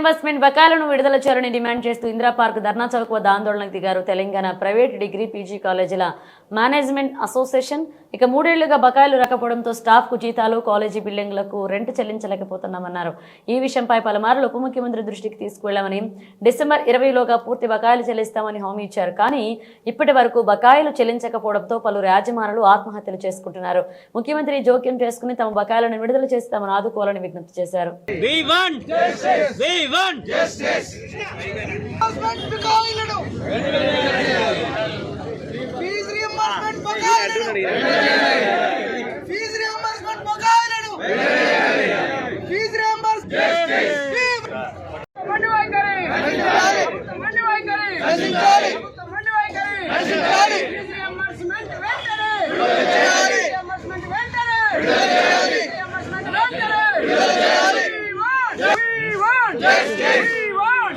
Reimbursement బకాయిలను విడుదల చేయాలని డిమాండ్ చేస్తూ ఇందిరా పార్క్ ధర్నా చౌక్ వద్ద ఆందోళనకు దిగారు తెలంగాణ ప్రైవేట్ డిగ్రీ పీజీ కాలేజీల మేనేజ్మెంట్ అసోసియేషన్ ఇక మూడేళ్ళుగా బకాయిలు రాకపోవడంతో స్టాఫ్కు జీతాలు కాలేజీ బిల్డింగ్లకు రెంట్ చెల్లించలేకపోతున్నామన్నారు. ఈ విషయంపై పలుమార్లు ఉప ముఖ్యమంత్రి దృష్టికి తీసుకువెళ్ళామని డిసెంబర్ ఇరవైలోగా పూర్తి బకాయిలు చెల్లిస్తామని హామీ ఇచ్చారు. కానీ ఇప్పటి వరకు బకాయిలు చెల్లించకపోవడంతో పలు యాజమానులు ఆత్మహత్యలు చేసుకుంటున్నారు. ముఖ్యమంత్రి జోక్యం చేసుకుని తమ బకాయిలను విడుదల చేస్తామని ఆదుకోవాలని విజ్ఞప్తి చేశారు. రియంబర్స్మెంట్ బకాయిలను ఫీజు రియంబర్స్మెంట్ బకాయిలను ఫీజు రియంబర్స్ మండి వైఖరి మండి వైఖరి మండి వైఖరి ఫీజు రియంబర్స్మెంట్ వెంటనే రియంబర్స్మెంట్ వెంటనే రియంబర్స్మెంట్ వెంటనే We want justice. We want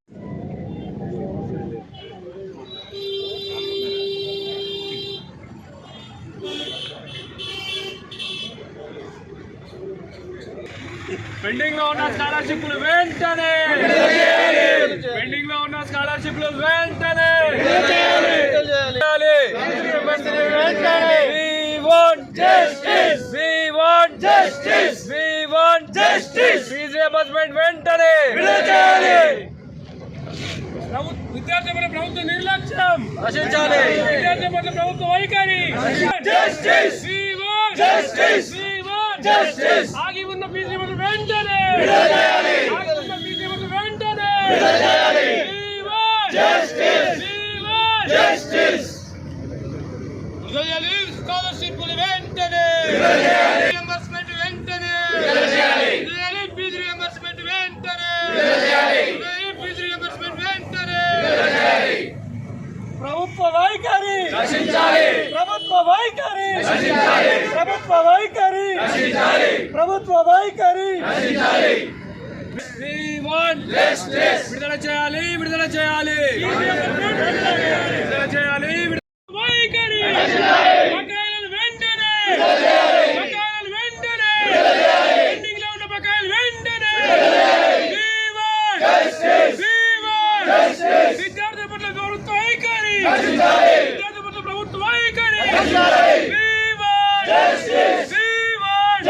పెండింగ్లో ఉన్న స్కాలర్షిప్లు వెంటనే పెండింగ్లో ఉన్న స్కాలర్షిప్లు వెంటనే వెంటనే విద్యార్థి పట్ల ప్రభుత్వ నిర్లక్ష్యం విద్యార్థి పట్ల ప్రభుత్వ వైఖరి జస్టిస్ జస్టిస్ జస్టిస్ ఆగి ఉన్న రియంబర్స్మెంట్ వెంటనే! ఆగి ఉన్న రియంబర్స్మెంట్ వెంటనే! జస్టిస్ జస్టిస్ విడుదల స్కాలర్షిప్లు వెంటనే! రియంబర్స్మెంట్ వెంటనే! విడుదల ఫీజు రియంబర్స్మెంట్ వెంటనే విడుదల ఫీజు రియంబర్స్మెంట్ వెంటనే ప్రభుత్వ వైఖరి ప్రభుత్వ వైఖరి ప్రభుత్వ వైఖరి ప్రభుత్వ వైఖరి We want justice. విడుదల చేయాలి విడుదల చేయాలి విడుదల చేయాలి విడుదల- వైఖరి బకాయిలను వెంటనే బకాయిలను వెంటనే పెండింగ్లో ఉన్న బకాయిలు వెంటనే We want We want విద్యార్థుల పట్ల ప్రభుత్వ వైఖరి విద్యార్థుల పట్ల ప్రభుత్వ వైఖరి We want We want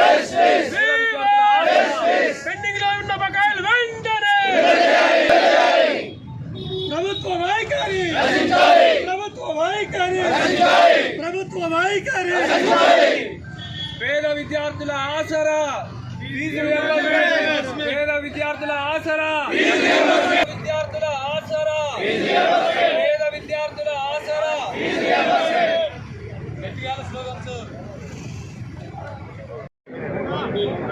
We want పెండింగ్లో ఉన్న బకాయిలు వెంటనే ప్రభుత్వ వైఖరి ప్రభుత్వ వైఖరి. ప్రభుత్వ వైఖరి. పేద విద్యార్థుల ఆసరా. పేద విద్యార్థుల ఆసరా. విద్యార్థుల ఆసరా. పేద విద్యార్థుల ఆసరా.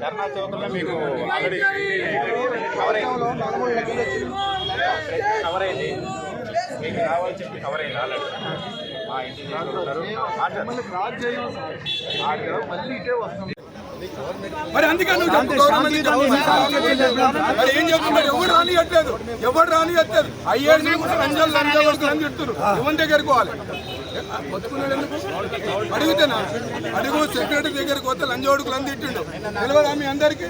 ధర్నా చౌకల్లో మీకు ఆల్రెడీ కవర్ అయింది కవర్ అయింది మీకు కావాలని చెప్పి కవర్ అయింది ఆల్రెడీ మా ఇంటి దగ్గర ఉన్నారు మాట్లాడండి. మరి అందుకే నువ్వు. మరి ఏం చెప్తున్నారు? ఎవరు రానియట్లేదు ఎవరు రానియట్లేదు అయ్యేది చెప్తున్నారు ఎవరి దగ్గరికి పోవాలి? బతుకున్నాడు ఎందుకు? అడుగుతానా? అడుగు సెక్రటరీ దగ్గరికి పోతే లంచోడుకులు అని తిట్టిండు తెలియదా మీ అందరికి?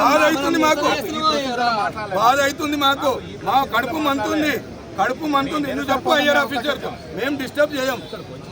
బాధ అవుతుంది మాకు. బాధ అవుతుంది మాకు. మా కడుపు మంతుంది. కడుపు మంతుంది. నువ్వు చెప్పు అయ్యారు ఆఫీసర్ మేము డిస్టర్బ్ చేయం.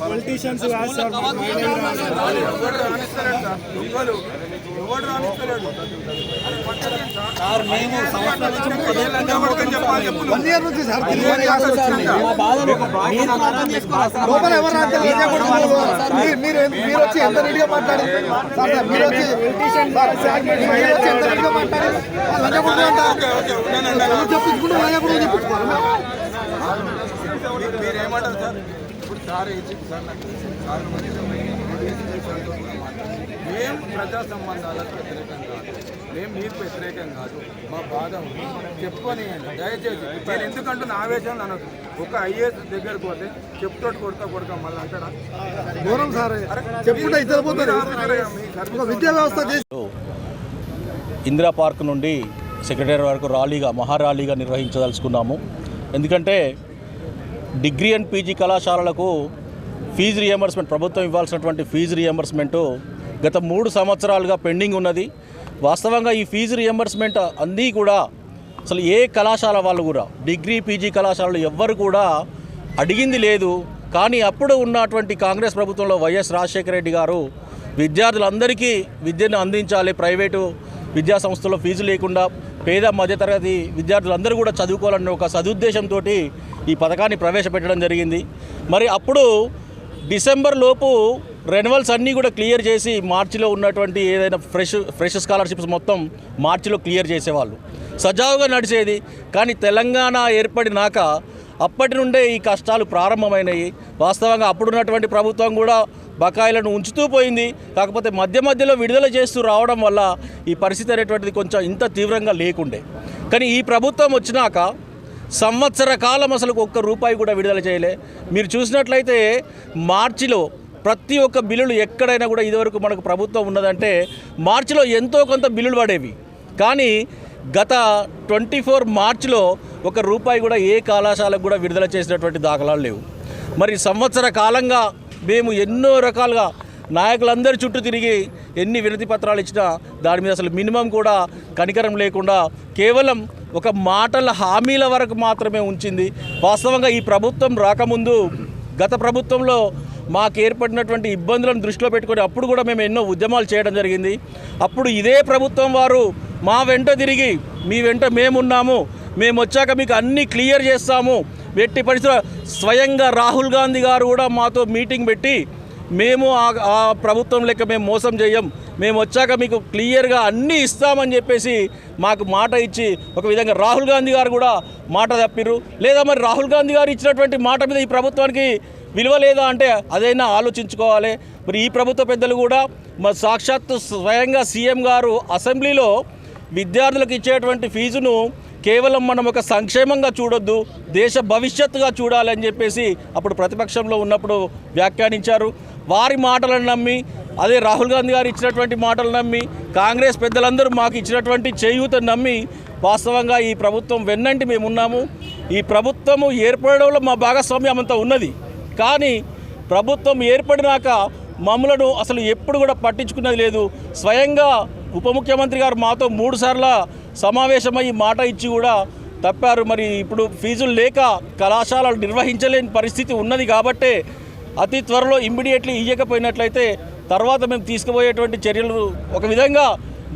పొలిటీషియన్స్ ఎవరు రాణిస్తారంట? దొంగలు వన్ ఇయర్ నుంచి సార్. లోపల ఎవరు రాత్రి మీరు మీరు మీరు వచ్చి ఎంత రెడీగా మాట్లాడారు? సార్ సార్ మీరు వచ్చి సార్, మీరు వచ్చి ఎంత రెడీగా మాట్లాడారు? లంచపూడి అంటారు చెప్పించుకుంటూ లంచపూడి చెప్పించుకోవాలి. మీరు ఏమంటారు సార్? ఇప్పుడు సార్ సార్ నాకు సార్ మేము ప్రజా సంబంధాలకు వ్యతిరేకం కాదు. మేము మీకు వ్యతిరేకం కాదు. మా బాధ ఉంది. చెప్పని దయచేసి నేను ఎందుకంటే నా ఆవేశం అనదు ఒక ఐఏఎస్ దగ్గరకు పోతే చెప్తోటి కొడతా కొడతా మళ్ళీ అంటాడా? దూరం సార్? మీ విద్యా వ్యవస్థ ఇందిరా పార్క్ నుండి సెక్రటరీ వరకు ర్యాలీగా మహార్యాలీగా నిర్వహించదలుచుకున్నాము. ఎందుకంటే డిగ్రీ అండ్ పీజీ కళాశాలలకు ఫీజు రియంబర్స్మెంట్ ప్రభుత్వం ఇవ్వాల్సినటువంటి ఫీజు రియంబర్స్మెంటు గత మూడు సంవత్సరాలుగా పెండింగ్ ఉన్నది. వాస్తవంగా ఈ ఫీజు రియంబర్స్మెంట్ అన్నీ కూడా అసలు ఏ కళాశాల వాళ్ళు కూడా డిగ్రీ పీజీ కళాశాలలు ఎవ్వరు కూడా అడిగింది లేదు. కానీ అప్పుడు ఉన్నటువంటి కాంగ్రెస్ ప్రభుత్వంలో వైఎస్ రాజశేఖర రెడ్డి గారు విద్యార్థులందరికీ విద్యను అందించాలి. ప్రైవేటు విద్యా సంస్థలో ఫీజు లేకుండా పేద మధ్యతరగతి విద్యార్థులందరూ కూడా చదువుకోవాలనే ఒక సదుద్దేశంతో ఈ పథకాన్ని ప్రవేశపెట్టడం జరిగింది. మరి అప్పుడు డిసెంబర్ లోపు రెన్యువల్స్ అన్నీ కూడా క్లియర్ చేసి మార్చిలో ఉన్నటువంటి ఏదైనా ఫ్రెష్ ఫ్రెష్ స్కాలర్షిప్స్ మొత్తం మార్చిలో క్లియర్ చేసేవాళ్ళు. సజావుగా నడిచేది కానీ తెలంగాణ ఏర్పడినాక అప్పటి నుండే ఈ కష్టాలు ప్రారంభమైనాయి. వాస్తవంగా అప్పుడున్నటువంటి ప్రభుత్వం కూడా బకాయిలను ఉంచుతూ పోయింది. కాకపోతే మధ్య మధ్యలో విడుదల చేస్తూ రావడం వల్ల ఈ పరిస్థితి అనేటువంటిది కొంచెం ఇంత తీవ్రంగా లేకుండే. కానీ ఈ ప్రభుత్వం వచ్చినాక సంవత్సర కాలం అసలు ఒక్క రూపాయి కూడా విడుదల చేయలే. మీరు చూసినట్లయితే మార్చిలో ప్రతి ఒక్క బిల్లులు ఎక్కడైనా కూడా ఇదివరకు మనకు ప్రభుత్వం ఉన్నదంటే మార్చిలో ఎంతో కొంత బిల్లులు పడేవి. కానీ గత ట్వంటీ ఫోర్ మార్చిలో ఒక రూపాయి కూడా ఏ కళాశాలకు కూడా విడుదల చేసినటువంటి దాఖలాలు లేవు. మరి సంవత్సర కాలంగా మేము ఎన్నో రకాలుగా నాయకులందరి చుట్టూ తిరిగి ఎన్ని వినతి పత్రాలు ఇచ్చినా దాని మీద అసలు మినిమం కూడా కనికరం లేకుండా కేవలం ఒక మాటల హామీల వరకు మాత్రమే ఉంచింది. వాస్తవంగా ఈ ప్రభుత్వం రాకముందు గత ప్రభుత్వంలో మాకు ఏర్పడినటువంటి ఇబ్బందులను దృష్టిలో పెట్టుకొని అప్పుడు కూడా మేము ఎన్నో ఉద్యమాలు చేయడం జరిగింది. అప్పుడు ఇదే ప్రభుత్వం వారు మా వెంట తిరిగి మీ వెంట మేమున్నాము. మేము వచ్చాక మీకు అన్నీ క్లియర్ చేస్తాము. ఎట్టి పరిస్థితుల స్వయంగా రాహుల్ గాంధీ గారు కూడా మాతో మీటింగ్ పెట్టి మేము ఆ- ప్రభుత్వం లెక్క మేము మోసం చేయం. మేము వచ్చాక మీకు క్లియర్గా అన్నీ ఇస్తామని చెప్పేసి మాకు మాట ఇచ్చి ఒక విధంగా రాహుల్ గాంధీ గారు కూడా మాట తప్పిరు లేదా మరి రాహుల్ గాంధీ గారు ఇచ్చినటువంటి మాట మీద ఈ ప్రభుత్వానికి విలువ లేదా అంటే అదైనా ఆలోచించుకోవాలి. మరి ఈ ప్రభుత్వ పెద్దలు కూడా మరి సాక్షాత్తు స్వయంగా సీఎం గారు అసెంబ్లీలో విద్యార్థులకు ఇచ్చేటువంటి ఫీజును కేవలం మనం ఒక సంక్షేమంగా చూడొద్దు దేశ భవిష్యత్తుగా చూడాలని చెప్పేసి అప్పుడు ప్రతిపక్షంలో ఉన్నప్పుడు వ్యాఖ్యానించారు. వారి మాటలను నమ్మి అదే రాహుల్ గాంధీ గారు ఇచ్చినటువంటి మాటలు నమ్మి కాంగ్రెస్ పెద్దలందరూ మాకు ఇచ్చినటువంటి చేయూత నమ్మి వాస్తవంగా ఈ ప్రభుత్వం వెన్నంటి మేము ఉన్నాము ఈ ప్రభుత్వము ఏర్పడడంలో మా భాగస్వామ్యం అంతా ఉన్నది. కానీ ప్రభుత్వం ఏర్పడినాక మమ్మలను అసలు ఎప్పుడు కూడా పట్టించుకున్నది లేదు. స్వయంగా ఉప ముఖ్యమంత్రి గారు మాతో మూడుసార్ల సమావేశమై మాట ఇచ్చి కూడా తప్పారు. మరి ఇప్పుడు ఫీజులు లేక కళాశాలలు నిర్వహించలేని పరిస్థితి ఉన్నది కాబట్టే అతి త్వరలో ఇమ్మీడియట్లీ ఇయ్యకపోయినట్లయితే తర్వాత మేము తీసుకుపోయేటువంటి చర్యలు ఒక విధంగా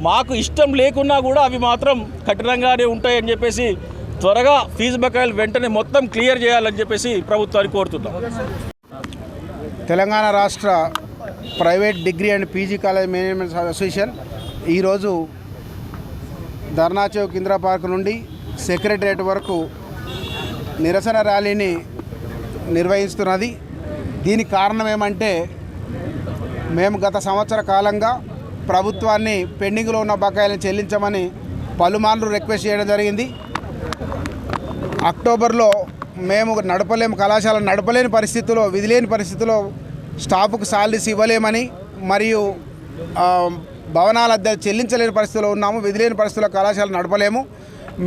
మాకు ఇష్టం లేకున్నా కూడా అవి మాత్రం కఠినంగానే ఉంటాయని చెప్పేసి త్వరగా ఫీజు బకాయిలు వెంటనే మొత్తం క్లియర్ చేయాలని చెప్పేసి ప్రభుత్వాన్ని కోరుతున్నాం. తెలంగాణ రాష్ట్ర private degree and PG college management association ఈరోజు ధర్నా చౌక్ ఇందిరా పార్క్ నుండి సెక్రటరేట్ వరకు నిరసన ర్యాలీని నిర్వహిస్తున్నది. దీనికి కారణం ఏమంటే మేము గత సంవత్సర కాలంగా ప్రభుత్వాన్ని పెండింగ్లో ఉన్న బకాయిలను చెల్లించమని పలుమార్లు రిక్వెస్ట్ చేయడం జరిగింది. అక్టోబర్లో మేము నడపలేము కళాశాల నడపలేని పరిస్థితిలో విధిలేని పరిస్థితిలో స్టాఫ్కు సాలరీస్ ఇవ్వలేమని మరియు భవనాల అద్దె చెల్లించలేని పరిస్థితిలో ఉన్నాము విధిలేని పరిస్థితుల్లో కళాశాల నడపలేము.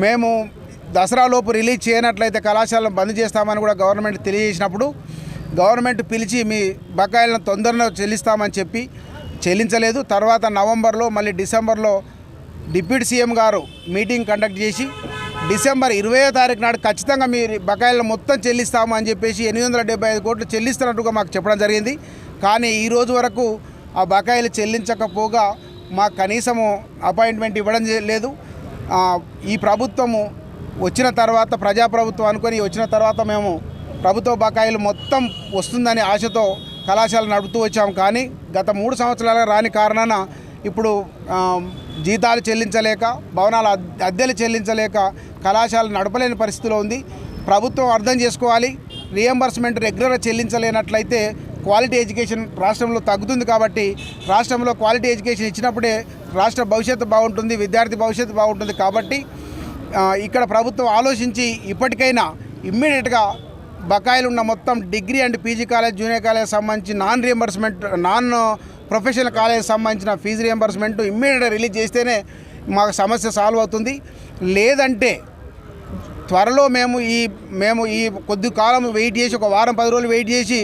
మేము దసరాలోపు రిలీజ్ చేయనట్లయితే కళాశాలను బంద్ చేస్తామని కూడా గవర్నమెంట్ తెలియజేసినప్పుడు గవర్నమెంట్ పిలిచి మీ బకాయిలను తొందరగా చెల్లిస్తామని చెప్పి చెల్లించలేదు. తర్వాత నవంబర్లో మళ్ళీ డిసెంబర్లో డిప్యూటీ సీఎం గారు మీటింగ్ కండక్ట్ చేసి డిసెంబర్ ఇరవయో తారీఖు నాడు ఖచ్చితంగా మీ బకాయిలను మొత్తం చెల్లిస్తాము అని చెప్పేసి ఎనిమిది వందల డెబ్బై ఐదు కోట్లు చెల్లిస్తున్నట్టుగా మాకు చెప్పడం జరిగింది. కానీ ఈ రోజు వరకు ఆ బకాయిలు చెల్లించకపోగా మాకు కనీసము అపాయింట్మెంట్ ఇవ్వడం లేదు. ఈ ప్రభుత్వము వచ్చిన తర్వాత ప్రజాప్రభుత్వం అనుకొని వచ్చిన తర్వాత మేము ప్రభుత్వ బకాయిలు మొత్తం వస్తుందని ఆశతో కళాశాల నడుపుతూ వచ్చాం కానీ గత మూడు సంవత్సరాలుగా రాని కారణాన ఇప్పుడు జీతాలు చెల్లించలేక భవనాల అద్- అద్దెలు చెల్లించలేక కళాశాల నడపలేని పరిస్థితిలో ఉంది. ప్రభుత్వం అర్థం చేసుకోవాలి. రియంబర్స్మెంట్ రెగ్యులర్గా చెల్లించలేనట్లయితే క్వాలిటీ ఎడ్యుకేషన్ రాష్ట్రంలో తగ్గుతుంది కాబట్టి రాష్ట్రంలో క్వాలిటీ ఎడ్యుకేషన్ ఇచ్చినప్పుడే రాష్ట్ర భవిష్యత్తు బాగుంటుంది విద్యార్థి భవిష్యత్తు బాగుంటుంది కాబట్టి ఇక్కడ ప్రభుత్వం ఆలోచించి ఇప్పటికైనా ఇమ్మీడియట్గా బకాయిలు ఉన్న మొత్తం degree and PG college junior college సంబంధించి non reimbursement non professional college సంబంధించిన ఫీజు రియంబర్స్మెంట్ ఇమ్మీడియట్గా రిలీజ్ చేస్తేనే మాకు సమస్య సాల్వ్ అవుతుంది. లేదంటే త్వరలో మేము ఈ మేము ఈ కొద్ది కాలం వెయిట్ చేసి ఒక వారం పది రోజులు వెయిట్ చేసి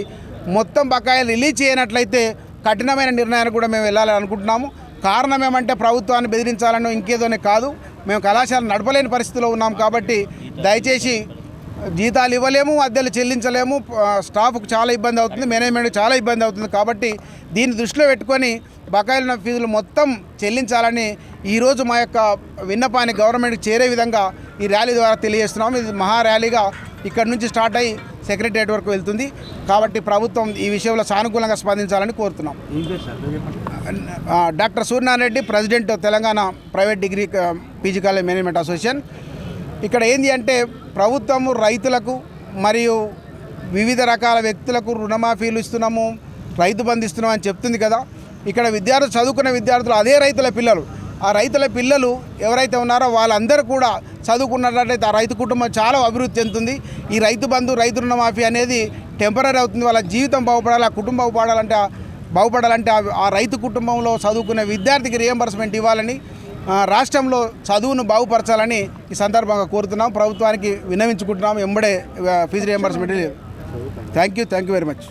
మొత్తం బకాయిలు రిలీజ్ చేయనట్లయితే కఠినమైన నిర్ణయానికి కూడా మేము వెళ్ళాలని అనుకుంటున్నాము. కారణం ఏమంటే ప్రభుత్వాన్ని బెదిరించాలని ఇంకేదోనే కాదు. మేము కళాశాల నడపలేని పరిస్థితిలో ఉన్నాం కాబట్టి దయచేసి జీతాలు ఇవ్వలేము అద్దెలు చెల్లించలేము. స్టాఫ్కు చాలా ఇబ్బంది అవుతుంది మేనేజ్మెంట్ చాలా ఇబ్బంది అవుతుంది కాబట్టి దీన్ని దృష్టిలో పెట్టుకొని బకాయిలున్న ఫీజులు మొత్తం చెల్లించాలని ఈరోజు మా యొక్క విన్నపాన్ని గవర్నమెంట్కి చేరే విధంగా ఈ ర్యాలీ ద్వారా తెలియజేస్తున్నాము. ఇది మహా ర్యాలీగా ఇక్కడ నుంచి స్టార్ట్ అయ్యి సెక్రటరియట్ వరకు వెళ్తుంది. కాబట్టి ప్రభుత్వం ఈ విషయంలో సానుకూలంగా స్పందించాలని కోరుతున్నాం. Doctor Suryanarayana Reddy president Telangana private degree PG college management association. ఇక్కడ ఏంది అంటే ప్రభుత్వము రైతులకు మరియు వివిధ రకాల వ్యక్తులకు రుణమాఫీలు ఇస్తున్నాము రైతు బంధు ఇస్తున్నాం అని చెప్తుంది కదా. ఇక్కడ విద్యార్థులు చదువుకున్న విద్యార్థులు అదే రైతుల పిల్లలు. ఆ రైతుల పిల్లలు ఎవరైతే ఉన్నారో వాళ్ళందరూ కూడా చదువుకున్నట్లయితే ఆ రైతు కుటుంబం చాలా అభివృద్ధి చెందుతుంది. ఈ రైతు బంధు రైతు రుణమాఫీ అనేది టెంపరీ అవుతుంది. వాళ్ళ జీవితం బాగుపడాలి ఆ కుటుంబం బాగుపడాలంటే బాగుపడాలంటే ఆ- రైతు కుటుంబంలో చదువుకునే విద్యార్థికి రియంబర్స్మెంట్ ఇవ్వాలని రాష్ట్రంలో చదువును బాగుపరచాలని ఈ సందర్భంగా కోరుతున్నాం. ప్రభుత్వానికి విన్నవించుకుంటున్నాం ఎంబడే ఫీజు రియంబర్స్మెంట్ లేదు. Thank you thank you very much